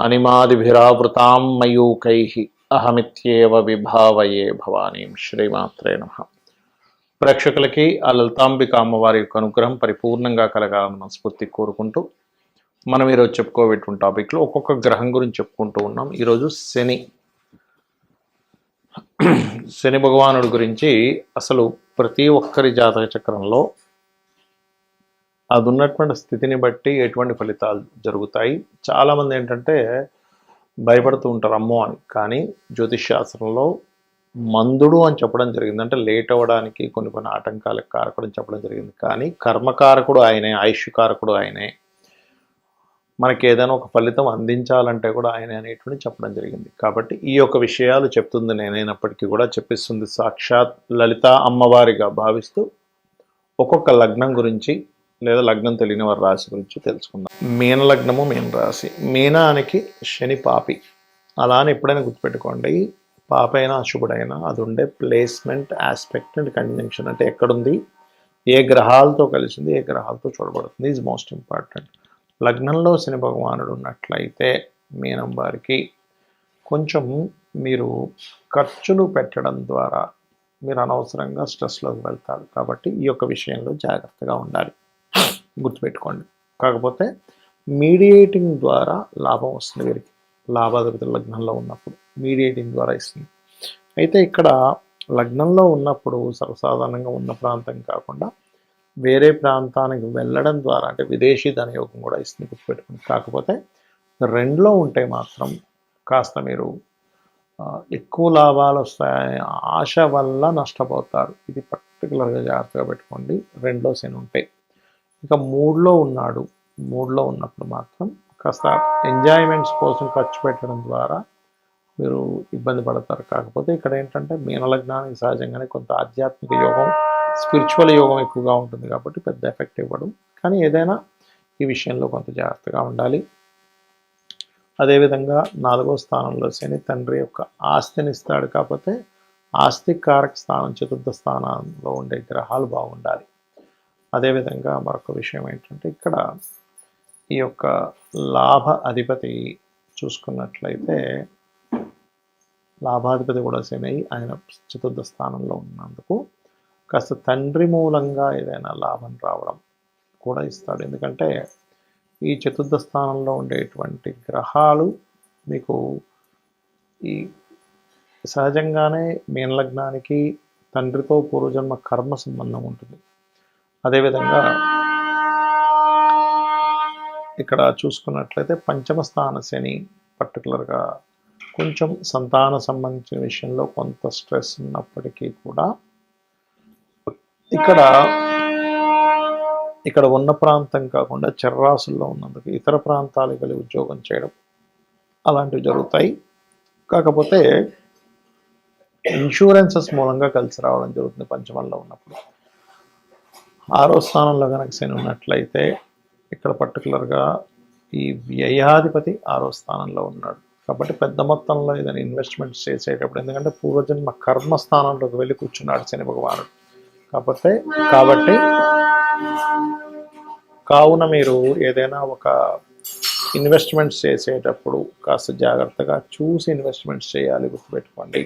అనిమాదిభిరావృతాం మయూకై అహమిత్యేవ విభావయే భవానీం శ్రీమాత్రే నమ. ప్రేక్షకులకి ఆ లలితాంబిక అమ్మవారి యొక్క అనుగ్రహం పరిపూర్ణంగా కలగాలని మనస్ఫూర్తి కోరుకుంటూ మనం ఈరోజు చెప్పుకోబెట్టిన టాపిక్లో ఒక్కొక్క గ్రహం గురించి చెప్పుకుంటూ ఉన్నాం. ఈరోజు శని. శని భగవానుడి గురించి అసలు ప్రతి ఒక్కరి జాతక చక్రంలో అది ఉన్నటువంటి స్థితిని బట్టి ఎటువంటి ఫలితాలు జరుగుతాయి. చాలామంది ఏంటంటే భయపడుతూ ఉంటారు అమ్మో అని. కానీ జ్యోతిష్ శాస్త్రంలో మందుడు అని చెప్పడం జరిగింది. అంటే లేట్ అవ్వడానికి కొన్ని కొన్ని ఆటంకాలకు కారకుడు అని చెప్పడం జరిగింది. కానీ కర్మకారకుడు ఆయనే ఆయుష్కారకుడు ఆయనే. మనకి ఏదైనా ఒక ఫలితం అందించాలంటే కూడా ఆయన అనేటువంటి చెప్పడం జరిగింది. కాబట్టి ఈ యొక్క విషయాలు చెప్తుంది నేనైనప్పటికీ కూడా చెప్పిస్తుంది సాక్షాత్ లలిత అమ్మవారిగా భావిస్తూ ఒక్కొక్క లగ్నం గురించి లేదా లగ్నం తెలియని వారి రాశి గురించి తెలుసుకుందాం. మీన లగ్నము మీన రాశి. మీనానికి శని పాపి. అలా అని ఎప్పుడైనా గుర్తుపెట్టుకోండి. పాప అయినా అశుభుడైనా అది ఉండే ప్లేస్మెంట్ ఆస్పెక్ట్ అండ్ కంజంక్షన్. అంటే ఎక్కడుంది? ఏ గ్రహాలతో కలిసింది? ఏ గ్రహాలతో చూడబడుతుంది? Is most important. లగ్నంలో శని భగవానుడు ఉన్నట్లయితే మీనం వారికి కొంచెం మీరు ఖర్చులు పెట్టడం ద్వారా మీరు అనవసరంగా స్ట్రెస్లోకి వెళ్తారు. కాబట్టి ఈ యొక్క విషయంలో జాగ్రత్తగా ఉండాలి. గుర్తుపెట్టుకోండి. కాకపోతే మీడియేటింగ్ ద్వారా లాభం వస్తుంది వీరికి. లాభాధిపతి లగ్నంలో ఉన్నప్పుడు. మీడియేటింగ్ ద్వారా ఇస్తుంది. అయితే ఇక్కడ లగ్నంలో ఉన్నప్పుడు సర్వసాధారణంగా ఉన్న ప్రాంతం కాకుండా వేరే ప్రాంతానికి వెళ్ళడం ద్వారా అంటే విదేశీ ధనయోగం కూడా ఇస్తుంది గుర్తుపెట్టుకోండి. కాకపోతే రెండులో ఉంటే మాత్రం కాస్త మీరు ఎక్కువ లాభాలు వస్తాయనే ఆశ వల్ల నష్టపోతారు. ఇది పర్టికులర్గా జాగ్రత్తగా పెట్టుకోండి. రెండులో శని ఉంటే. ఇక మూడ్లో ఉన్నాడు. మూడ్లో ఉన్నప్పుడు మాత్రం కాస్త ఎంజాయ్మెంట్స్ కోసం ఖర్చు పెట్టడం ద్వారా మీరు ఇబ్బంది పడతారు. కాకపోతే ఇక్కడ ఏంటంటే మీనలగ్నానికి సహజంగానే కొంత ఆధ్యాత్మిక యోగం స్పిరిచువల్ యోగం ఎక్కువగా ఉంటుంది కాబట్టి పెద్ద ఎఫెక్ట్ ఇవ్వడం. కానీ ఏదైనా ఈ విషయంలో కొంత జాగ్రత్తగా ఉండాలి. అదేవిధంగా నాలుగో స్థానంలో శని తండ్రి యొక్క ఆస్తిని ఇస్తాడు కాకపోతే ఆస్తి కారక స్థానం చతుర్థ స్థానంలో ఉండే గ్రహాలు బాగుండాలి. అదేవిధంగా మరొక విషయం ఏంటంటే ఇక్కడ ఈ యొక్క లాభ అధిపతి చూసుకున్నట్లయితే లాభాధిపతి కూడా శని ఆయన చతుర్థ స్థానంలో ఉన్నందుకు కాస్త తండ్రి మూలంగా ఏదైనా లాభం రావడం కూడా ఇస్తాడు. ఎందుకంటే ఈ చతుర్థ స్థానంలో ఉండేటువంటి గ్రహాలు మీకు ఈ సహజంగానే మీనలగ్నానికి తండ్రితో పూర్వజన్మ కర్మ సంబంధం ఉంటుంది. అదేవిధంగా ఇక్కడ చూసుకున్నట్లయితే పంచమ స్థాన శని పర్టికులర్గా కొంచెం సంతాన సంబంధించిన విషయంలో కొంత స్ట్రెస్ ఉన్నప్పటికీ కూడా ఇక్కడ ఇక్కడ ఉన్న ప్రాంతం కాకుండా చెర్రాసుల్లో ఉన్నందుకు ఇతర ప్రాంతాలకు వెళ్ళి ఉద్యోగం చేయడం అలాంటివి జరుగుతాయి. కాకపోతే ఇన్సూరెన్సెస్ మూలంగా కలిసి రావడం జరుగుతుంది పంచమంలో ఉన్నప్పుడు. ఆరో స్థానంలో కనుక శని ఉన్నట్లయితే ఇక్కడ పర్టికులర్గా ఈ వ్యయాధిపతి ఆరో స్థానంలో ఉన్నాడు. కాబట్టి పెద్ద మొత్తంలో ఏదైనా ఇన్వెస్ట్మెంట్ చేసేటప్పుడు ఎందుకంటే పూర్వజన్మ కర్మ స్థానంలోకి వెళ్ళి కూర్చున్నాడు శని భగవానుడు. కాకపోతే కాబట్టి కావున మీరు ఏదైనా ఒక ఇన్వెస్ట్మెంట్స్ చేసేటప్పుడు కాస్త జాగ్రత్తగా చూసి ఇన్వెస్ట్మెంట్స్ చేయాలి గుర్తుపెట్టుకోండి.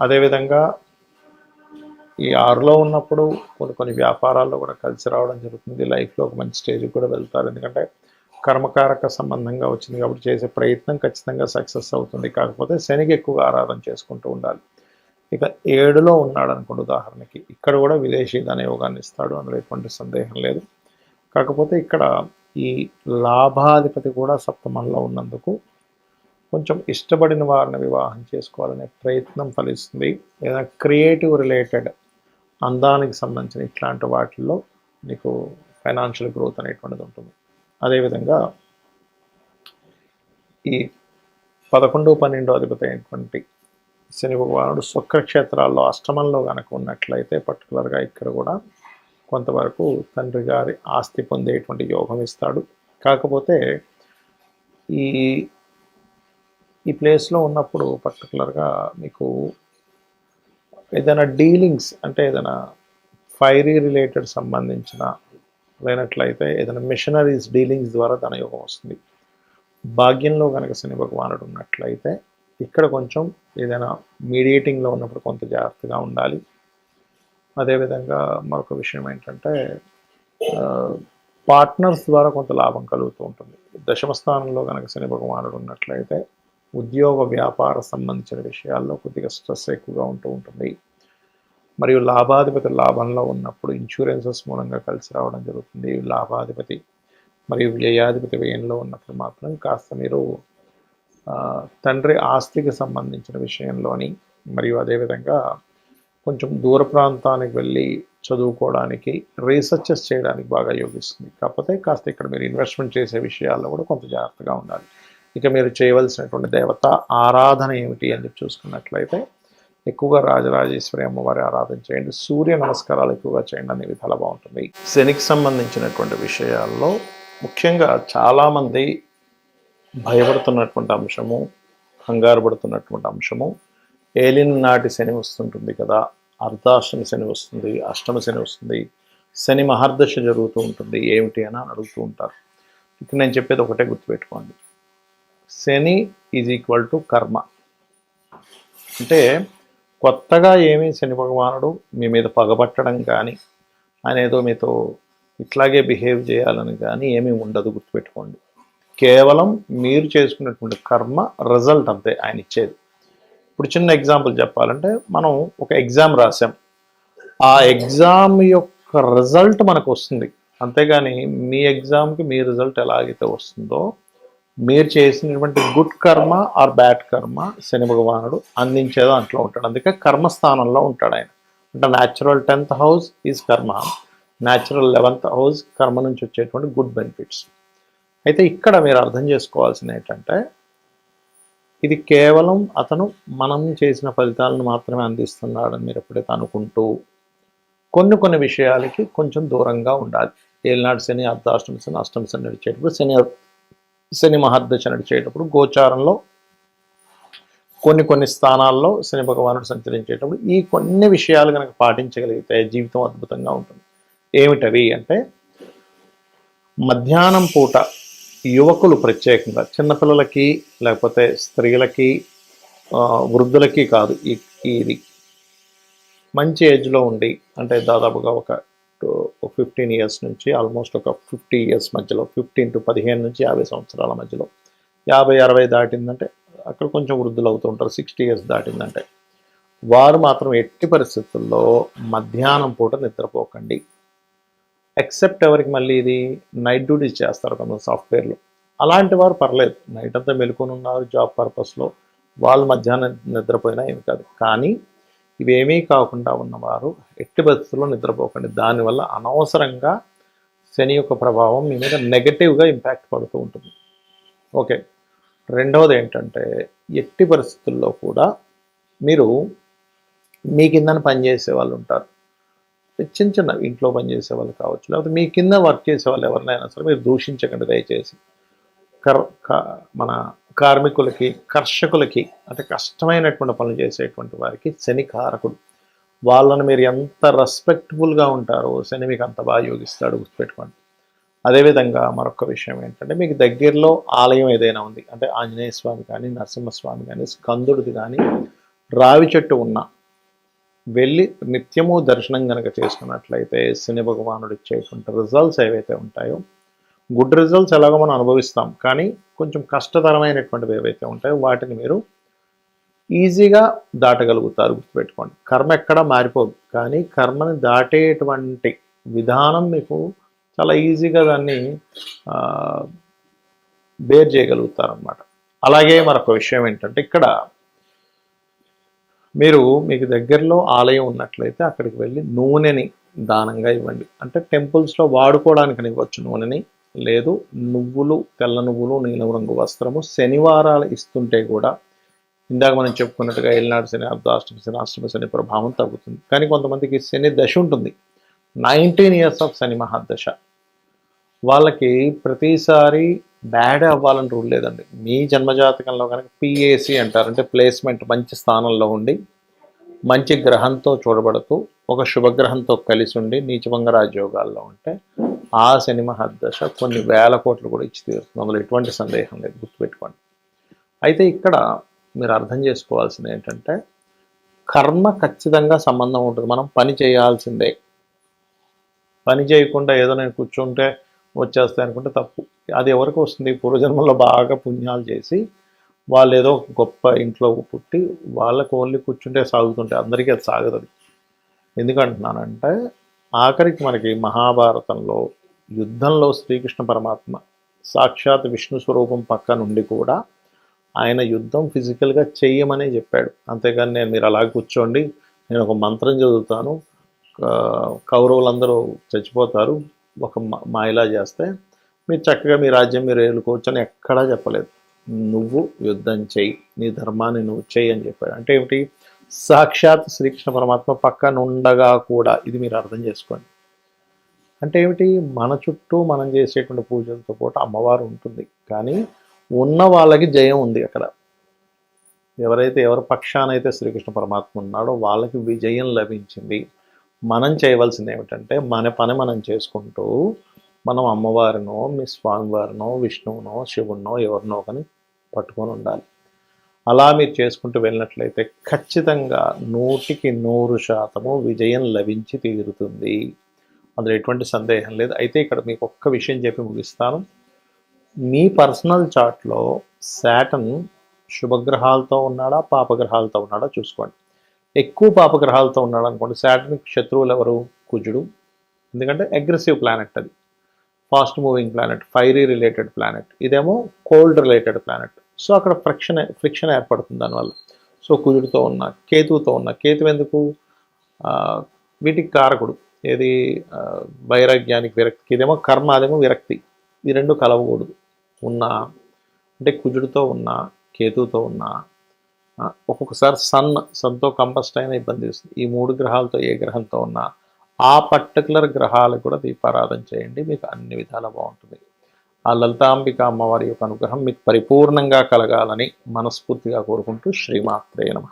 అదేవిధంగా ఈ ఆరులో ఉన్నప్పుడు కొన్ని కొన్ని వ్యాపారాల్లో కూడా కలిసి రావడం జరుగుతుంది. లైఫ్లో ఒక మంచి స్టేజ్కి కూడా వెళ్తారు. ఎందుకంటే కర్మకారక సంబంధంగా వచ్చింది కాబట్టి చేసే ప్రయత్నం ఖచ్చితంగా సక్సెస్ అవుతుంది. కాకపోతే శనికి ఎక్కువగా ఆరాధన చేసుకుంటూ ఉండాలి. ఇక ఏడులో ఉన్నాడు అనుకోండి ఉదాహరణకి. ఇక్కడ కూడా విదేశీ ధనయోగాన్ని ఇస్తాడు. అందులో ఎటువంటి సందేహం లేదు. కాకపోతే ఇక్కడ ఈ లాభాధిపతి కూడా సప్తమంలో ఉన్నందుకు కొంచెం ఇష్టపడిన వారిని వివాహం చేసుకోవాలనే ప్రయత్నం ఫలిస్తుంది. ఏదైనా క్రియేటివ్ రిలేటెడ్ అందానికి సంబంధించిన ఇట్లాంటి వాటిల్లో మీకు ఫైనాన్షియల్ గ్రోత్ అనేటువంటిది ఉంటుంది. అదేవిధంగా ఈ పదకొండు పన్నెండో అధిపతి అయినటువంటి శని భగవానుడు శుక్రక్షేత్రాల్లో అష్టమంలో కనుక ఉన్నట్లయితే పర్టికులర్గా ఇక్కడ కూడా కొంతవరకు తండ్రి గారి ఆస్తి పొందేటువంటి యోగం ఇస్తాడు. కాకపోతే ఈ ఈ ప్లేస్లో ఉన్నప్పుడు పర్టికులర్గా మీకు ఏదైనా డీలింగ్స్ అంటే ఏదైనా ఫైరీ రిలేటెడ్ సంబంధించిన లేనట్లయితే ఏదైనా మిషనరీస్ డీలింగ్స్ ద్వారా ధనయోగం వస్తుంది. భాగ్యంలో కనుక శని భగవానుడు ఉన్నట్లయితే ఇక్కడ కొంచెం ఏదైనా మీడియేటింగ్లో ఉన్నప్పుడు కొంత జాగ్రత్తగా ఉండాలి. అదేవిధంగా మరొక విషయం ఏంటంటే పార్ట్నర్స్ ద్వారా కొంత లాభం కలుగుతూ ఉంటుంది. దశమ స్థానంలో కనుక శని భగవానుడు ఉన్నట్లయితే ఉద్యోగ వ్యాపార సంబంధించిన విషయాల్లో కొద్దిగా స్ట్రెస్ ఎక్కువగా ఉంటూ ఉంటుంది. మరియు లాభాధిపతి లాభంలో ఉన్నప్పుడు ఇన్సూరెన్సెస్ మూలంగా కలిసి రావడం జరుగుతుంది. లాభాధిపతి మరియు వ్యయాధిపతి వ్యయంలో ఉన్నప్పుడు మాత్రం కాస్త మీరు తండ్రి ఆస్తికి సంబంధించిన విషయంలోని మరియు అదేవిధంగా కొంచెం దూర ప్రాంతానికి వెళ్ళి చదువుకోవడానికి రీసెర్చెస్ చేయడానికి బాగా యోగిస్తుంది. కాకపోతే కాస్త ఇక్కడ మీరు ఇన్వెస్ట్మెంట్ చేసే విషయాల్లో కూడా కొంత జాగ్రత్తగా ఉండాలి. ఇక మీరు చేయవలసినటువంటి దేవత ఆరాధన ఏమిటి అని చెప్పి చూసుకున్నట్లయితే ఎక్కువగా రాజరాజేశ్వరి అమ్మవారి ఆరాధన చేయండి. సూర్య నమస్కారాలు ఎక్కువగా చేయండి. అనే విధాలు బాగుంటుంది. శనికి సంబంధించినటువంటి విషయాల్లో ముఖ్యంగా చాలామంది భయపడుతున్నటువంటి అంశము కంగారు పడుతున్నటువంటి అంశము ఏలిన నాటి శని వస్తుంటుంది కదా. అర్ధాష్టమి శని వస్తుంది అష్టమ శని వస్తుంది శని మహర్దశ జరుగుతూ ఉంటుంది. ఏమిటి అని అడుగుతూ ఉంటారు. ఇక్కడ నేను చెప్పేది ఒకటే గుర్తుపెట్టుకోండి. శని ఈజ్ ఈక్వల్ టు కర్మ. అంటే కొత్తగా ఏమీ శని భగవానుడు మీ మీద పగబట్టడం కానీ ఆయన ఏదో మీతో ఇట్లాగే బిహేవ్ చేయాలని కానీ ఏమీ ఉండదు గుర్తుపెట్టుకోండి. కేవలం మీరు చేసుకున్నటువంటి కర్మ రిజల్ట్ అంతే ఆయన ఇచ్చేది. ఇప్పుడు చిన్న ఎగ్జాంపుల్ చెప్పాలంటే మనం ఒక ఎగ్జామ్ రాసాం ఆ ఎగ్జామ్ యొక్క రిజల్ట్ మనకు వస్తుంది. అంతేగాని మీ ఎగ్జామ్కి మీ రిజల్ట్ ఎలాగైతే వస్తుందో మీరు చేసినటువంటి గుడ్ కర్మ ఆర్ బ్యాడ్ కర్మ శని భగవానుడు అందించే దాంట్లో ఉంటాడు. అందుకే కర్మస్థానంలో ఉంటాడు ఆయన. అంటే natural tenth house is karma natural eleventh house కర్మ నుంచి వచ్చేటువంటి గుడ్ బెనిఫిట్స్ అయితే ఇక్కడ మీరు అర్థం చేసుకోవాల్సిన ఏంటంటే ఇది కేవలం అతను మనం చేసిన ఫలితాలను మాత్రమే అందిస్తున్నాడని మీరు ఎప్పుడైతే అనుకుంటూ కొన్ని కొన్ని విషయాలకి కొంచెం దూరంగా ఉండాలి. ఏలినాడు శని అర్ధాష్టమి శని అష్టమి శని నడిచేటప్పుడు శని శని మహర్దశ నడిచేటప్పుడు గోచారంలో కొన్ని కొన్ని స్థానాల్లో శని భగవానుడు సంచరించేటప్పుడు ఈ కొన్ని విషయాలు కనుక పాటించగలిగితే జీవితం అద్భుతంగా ఉంటుంది. ఏమిటవి అంటే మధ్యాహ్నం పూట యువకులు ప్రత్యేకంగా చిన్నపిల్లలకి లేకపోతే స్త్రీలకి వృద్ధులకి కాదు ఈ ఇది మంచి ఏజ్లో ఉండి అంటే దాదాపుగా ఒక ఫిఫ్టీన్ ఇయర్స్ నుంచి ఆల్మోస్ట్ ఒక ఫిఫ్టీ ఇయర్స్ మధ్యలో ఫిఫ్టీన్ టు పదిహేను నుంచి యాభై సంవత్సరాల మధ్యలో. యాభై అరవై దాటిందంటే అక్కడ కొంచెం వృద్ధులు అవుతూ ఉంటారు సిక్స్టీ ఇయర్స్ దాటిందంటే. వారు మాత్రం ఎట్టి పరిస్థితుల్లో మధ్యాహ్నం పూట నిద్రపోకండి. ఎక్సెప్ట్ ఎవరికి మళ్ళీ ఇది నైట్ డ్యూటీస్ చేస్తారు కొంత సాఫ్ట్వేర్లు అలాంటి వారు పర్లేదు. నైట్ అంతా మెలుకొని ఉన్నారు జాబ్ పర్పస్లో వాళ్ళు మధ్యాహ్నం నిద్రపోయినా ఏమి కాదు. కానీ ఇవేమీ కాకుండా ఉన్నవారు ఎట్టి పరిస్థితుల్లో నిద్రపోకండి. దానివల్ల అనవసరంగా శని యొక్క ప్రభావం మీ మీద నెగటివ్గా ఇంపాక్ట్ పడుతూ ఉంటుంది. ఓకే. రెండవది ఏంటంటే ఎట్టి పరిస్థితుల్లో కూడా మీరు మీ కిందన పనిచేసే వాళ్ళు ఉంటారు. చిన్న చిన్న ఇంట్లో పనిచేసే వాళ్ళు కావచ్చు లేకపోతే మీ కింద వర్క్ చేసే వాళ్ళు ఎవరినైనా సరే మీరు దూషించకండి దయచేసి. కర్ మన కార్మికులకి కర్షకులకి అంటే కష్టమైనటువంటి పనులు చేసేటువంటి వారికి శని కారకుడు. వాళ్ళని మీరు ఎంత రెస్పెక్ట్ఫుల్గా ఉంటారో శని మీకు అంత బాగా యోగిస్తాడు గుర్తుపెట్టుకోండి. అదేవిధంగా మరొక విషయం ఏంటంటే మీకు దగ్గరలో ఆలయం ఏదైనా ఉంది అంటే ఆంజనేయ స్వామి కానీ నరసింహస్వామి కానీ స్కందుడిది కానీ రావి చెట్టు ఉన్న వెళ్ళి నిత్యము దర్శనం కనుక చేసుకున్నట్లయితే శని భగవానుడు ఇచ్చేటువంటి రిజల్ట్స్ ఏవైతే ఉంటాయో గుడ్ రిజల్ట్స్ ఎలాగో మనం అనుభవిస్తాం. కానీ కొంచెం కష్టతరమైనటువంటివి ఏవైతే ఉంటాయో వాటిని మీరు ఈజీగా దాటగలుగుతారు గుర్తుపెట్టుకోండి. కర్మ ఎక్కడా మారిపోదు. కానీ కర్మని దాటేటువంటి విధానం మీకు చాలా ఈజీగా దాన్ని బేర్ చేయగలుగుతారనమాట అలాగే మరొక విషయం ఏంటంటే ఇక్కడ మీరు మీకు దగ్గరలో ఆలయం ఉన్నట్లయితే అక్కడికి వెళ్ళి నూనెని దానంగా ఇవ్వండి. అంటే టెంపుల్స్లో వాడుకోవడానికి ఇవ్వచ్చు నూనెని. లేదు నువ్వులు తెల్ల నువ్వులు నీలం రంగు వస్త్రము శనివారాలు ఇస్తుంటే కూడా ఇందాక మనం చెప్పుకున్నట్టుగా ఏలినాడు శని అర్ధాష్టమి శని అష్టమి శని ప్రభావం తగ్గుతుంది. కానీ కొంతమందికి శని దశ ఉంటుంది. నైన్టీన్ ఇయర్స్ ఆఫ్ శని మహాదశ. వాళ్ళకి ప్రతిసారి బ్యాడ్ అవ్వాలని రూల్ లేదండి. మీ జన్మజాతకంలో కనుక పిఏసి అంటారు అంటే ప్లేస్మెంట్ మంచి స్థానంలో ఉండి మంచి గ్రహంతో చూడబడుతూ ఒక శుభగ్రహంతో కలిసి ఉండి నీచభంగ రాజయోగాల్లో ఉంటే ఆ శని మహాదశ కొన్ని వేల కోట్లు కూడా ఇచ్చి తీరుతుంది అందులో ఎటువంటి సందేహం లేదు. గుర్తుపెట్టుకోండి. అయితే ఇక్కడ మీరు అర్థం చేసుకోవాల్సింది ఏంటంటే కర్మ ఖచ్చితంగా సంబంధం ఉంటుంది. మనం పని చేయాల్సిందే. పని చేయకుండా ఏదో నేను కూర్చుంటే వచ్చేస్తాయి అనుకుంటే తప్పు. అది ఎవరికి వస్తుంది? పూర్వజన్మలో బాగా పుణ్యాలు చేసి వాళ్ళు ఏదో గొప్ప ఇంట్లో పుట్టి వాళ్ళకు ఓన్లీ కూర్చుంటే సాగుతుంటే అందరికీ అది సాగదు ఎందుకంటున్నానంటే ఆఖరికి మనకి మహాభారతంలో యుద్ధంలో శ్రీకృష్ణ పరమాత్మ సాక్షాత్ విష్ణు స్వరూపం పక్క నుండి కూడా ఆయన యుద్ధం ఫిజికల్గా చెయ్యమనే చెప్పాడు. అంతేగాని నేను మీరు అలా కూర్చోండి నేను ఒక మంత్రం చదువుతాను కౌరవులందరూ చచ్చిపోతారు ఒక మా ఇలా చేస్తే మీరు చక్కగా మీ రాజ్యం మీరు ఏలుకోవచ్చు అని ఎక్కడా చెప్పలేదు. నువ్వు యుద్ధం చెయ్యి నీ ధర్మాన్ని నువ్వు చెయ్యి అని చెప్పాడు. అంటే ఏమిటి? సాక్షాత్ శ్రీకృష్ణ పరమాత్మ పక్కనుండగా కూడా ఇది మీరు అర్థం చేసుకోండి. అంటే ఏమిటి? మన చుట్టూ మనం చేసేటువంటి పూజలతో పాటు అమ్మవారు ఉంటుంది. కానీ ఉన్న వాళ్ళకి జయం ఉంది అక్కడ. ఎవరైతే ఎవరి పక్షానైతే శ్రీకృష్ణ పరమాత్మ ఉన్నాడో వాళ్ళకి విజయం లభించింది. మనం చేయవలసింది ఏమిటంటే మన పని మనం చేసుకుంటూ మనం అమ్మవారినో మీ స్వామివారినో విష్ణువునో శివునో ఎవరినో కానీ పట్టుకొని ఉండాలి. అలా మీరు చేసుకుంటూ వెళ్ళినట్లయితే ఖచ్చితంగా నూటికి నూరు శాతము విజయం లభించి తీరుతుంది. అందులో ఎటువంటి సందేహం లేదు. అయితే ఇక్కడ మీకు ఒక్క విషయం చెప్పి ముగిస్తాను. మీ పర్సనల్ చార్ట్లో శాటన్ శుభగ్రహాలతో ఉన్నాడా పాపగ్రహాలతో ఉన్నాడా చూసుకోండి. ఎక్కువ పాపగ్రహాలతో ఉన్నాడు అనుకోండి శాటన్ శత్రువులు ఎవరు? కుజుడు. ఎందుకంటే అగ్రెసివ్ ప్లానెట్ అది. Fast moving planet fiery related planet ఇదేమో కోల్డ్ రిలేటెడ్ ప్లానెట్ సో అక్కడ ఫ్రిక్షన్ ఫ్రిక్షన్ ఏర్పడుతుంది దానివల్ల. సో కుజుడితో ఉన్న కేతువుతో ఉన్న. కేతు ఎందుకు? వీటికి కారకుడు. ఏది వైరాగ్యానికి విరక్తి ఇదేమో కర్మ అదేమో విరక్తి. ఈ రెండు కలవకూడదు. ఉన్న అంటే కుజుడితో ఉన్న కేతువుతో ఉన్న ఒక్కొక్కసారి సన్ సన్తో కంబస్ట్ అయినా ఇబ్బంది ఇస్తుంది ఈ మూడు గ్రహాలతో ఏ గ్రహంతో ఉన్నా ఆ పర్టికులర్ గ్రహాలకు కూడా దీపారాధన చేయండి. మీకు అన్ని విధాలా బాగుంటుంది. ఆ లలితాంబిక అమ్మవారి యొక్క అనుగ్రహం మీకు పరిపూర్ణంగా కలగాలని మనస్ఫూర్తిగా కోరుకుంటూ శ్రీమాత్రే నమ.